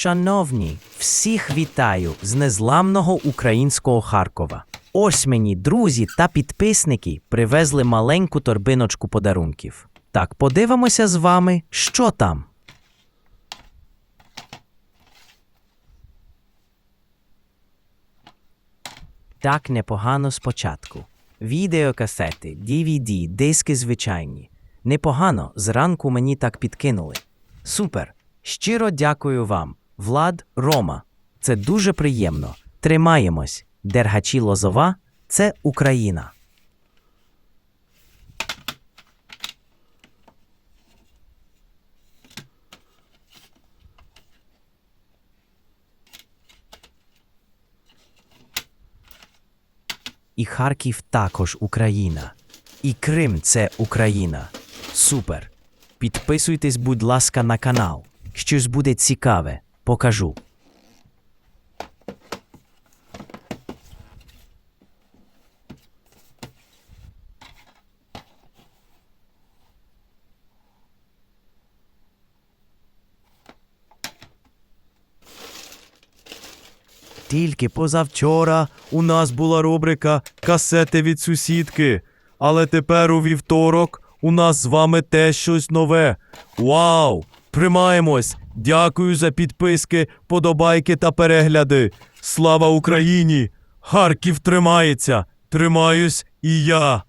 Шановні, всіх вітаю з незламного українського Харкова. Ось мені друзі та підписники привезли маленьку торбиночку подарунків. Так, подивимося з вами, що там. Так непогано спочатку. Відеокасети, DVD, диски звичайні. Непогано, зранку мені так підкинули. Супер! Щиро дякую вам, Влад, Рома. Це дуже приємно. Тримаємось. Дергачі Лозова це Україна. І Харків також Україна. І Крим це Україна. Супер. Підписуйтесь, будь ласка, на канал. Щось буде цікаве, покажу. Тільки позавчора у нас була рубрика Касети від сусідки. Але тепер у вівторок у нас з вами теж щось нове. Вау! Примаємось! Дякую за підписки, подобайки та перегляди. Слава Україні! Харків тримається! Тримаюсь і я!